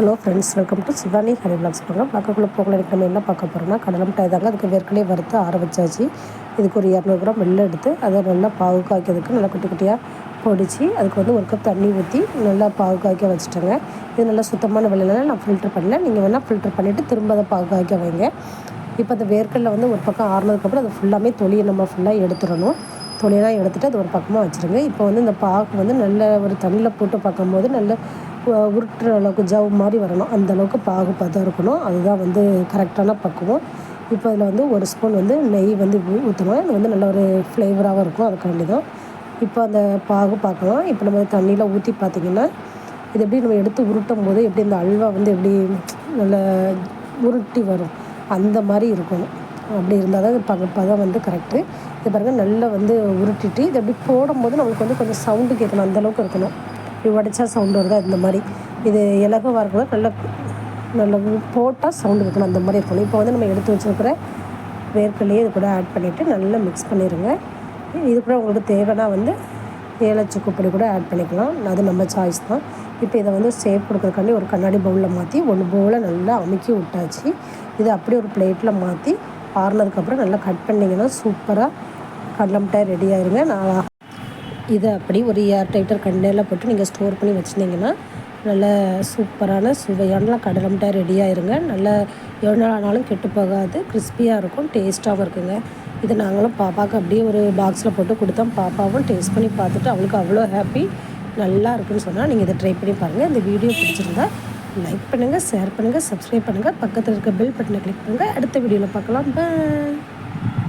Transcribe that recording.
Hello friends welcome to Shivani Hari blogs program பக்கக்குள்ளே போகல. எனக்கு நம்ம என்ன பார்க்க போகிறோம்னா கடலை மிட்டாய் தாங்க. அதுக்கு வேர்க்கலையே வறுத்து ஆற வச்சாச்சு. இதுக்கு ஒரு இரநூறு கிராம் வெள்ளை எடுத்து அதை நல்லா பாகு காய்க்கிறதுக்கு நல்லா குட்டி குட்டியாக பொடிச்சு அதுக்கு வந்து ஒரு கப் தண்ணி ஊற்றி நல்லா பாகு காய்க்க வச்சுட்டேங்க. இது நல்லா சுத்தமான வெள்ளைனால நான் ஃபில்டர் பண்ணல. நீங்கள் வேணால் ஃபில்டர் பண்ணிவிட்டு திரும்ப அதை பாகு காய்க்க வைங்க. இப்போ அந்த வேர்க்கடலை வந்து ஒரு பக்கம் ஆறுனதுக்கப்புறம் அது ஃபுல்லாமே தொழியை நம்ம ஃபுல்லாக எடுத்துடணும். துணியெல்லாம் எடுத்துகிட்டு அது ஒரு பக்கமாக வச்சுருங்க. இப்போ வந்து இந்த பாகு வந்து நல்ல ஒரு தண்ணியில் போட்டு பார்க்கும்போது நல்ல உருட்டுற அளவுக்கு ஜவ் மாதிரி வரணும். அந்த அளவுக்கு பாகு பதம் இருக்கணும். அதுதான் வந்து கரெக்டான பக்குவம். இப்போ அதில் வந்து ஒரு ஸ்பூன் வந்து நெய் வந்து ஊற்றணும் அது வந்து நல்ல ஒரு ஃப்ளேவராகவும் இருக்கும். அதுக்காண்டி தான் இப்போ அந்த பாகு பார்க்கலாம். இப்போ நம்ம தண்ணியில் ஊற்றி பார்த்திங்கன்னா இது எப்படி நம்ம எடுத்து உருட்டும் போது எப்படி இந்த அல்வா வந்து எப்படி நல்ல உருட்டி வரும். அந்த மாதிரி இருக்கணும். அப்படி இருந்தால் தான் பக பதம் வந்து கரெக்டு இது பாருங்கள் நல்லா வந்து உருட்டிட்டு இது அப்படி போடும்போது நம்மளுக்கு வந்து கொஞ்சம் சவுண்டு கேட்கணும் அந்தளவுக்கு இருக்கணும். இப்படி உடைச்சா சவுண்டு வருதா? இந்த மாதிரி. இது இலகுவாக இருக்கணும். நல்லா நல்லா போட்டால் சவுண்டு இருக்கணும். அந்த மாதிரி இருக்கணும். இப்போ வந்து நம்ம எடுத்து வச்சுருக்கிற வேர்க்கல்லையே இது கூட ஆட் பண்ணிவிட்டு நல்லா மிக்ஸ் பண்ணிடுங்க இது கூட உங்களுக்கு தேவைன்னா வந்து ஏலச்சுக்குப்பொடி கூட ஆட் பண்ணிக்கலாம். அது நம்ம சாய்ஸ் தான். இப்போ இதை வந்து சேஃப் கொடுக்குறக்காண்டி ஒரு கண்ணாடி பவுலில் மாற்றி ஒன்று பவுலில் நல்லா அமுக்கி விட்டாச்சு. இதை அப்படியே ஒரு பிளேட்டில் மாற்றி ஆறுனதுக்கப்புறம் நல்லா கட் பண்ணிங்கன்னா சூப்பராக கடலை மிட்டாய் ரெடி ஆயிருங்க. நான் இதை அப்படி ஒரு ஏர் டைட்டர் கண்டெய்னரில் போட்டு நீங்கள் ஸ்டோர் பண்ணி வச்சுருந்தீங்கன்னா நல்ல சூப்பரான சுவையான கடலை மிட்டாய் ரெடி ஆயிருங்க. நல்ல எவ்வளோ நாள் ஆனாலும் கெட்டு போகாது. கிறிஸ்பியாக இருக்கும் டேஸ்ட்டாகவும் இருக்குங்க. இதை நாங்களும் பாப்பாவுக்கு அப்படியே ஒரு பாக்ஸில் போட்டு கொடுத்தோம் பாப்பாவும் டேஸ்ட் பண்ணி பார்த்துட்டு அவளுக்கு அவ்வளோ ஹாப்பி நல்லா இருக்குன்னு சொன்னால் நீங்கள் இதை ட்ரை பண்ணி பாருங்கள் இந்த வீடியோ பிடிச்சிருந்தா லைக் பண்ணுங்கள் ஷேர் பண்ணுங்கள் சப்ஸ்கிரைப் பண்ணுங்கள் பக்கத்தில் இருக்க பெல் பட்டனை கிளிக் பண்ணுங்கள் அடுத்த வீடியோவில் பார்க்கலாம். பாய்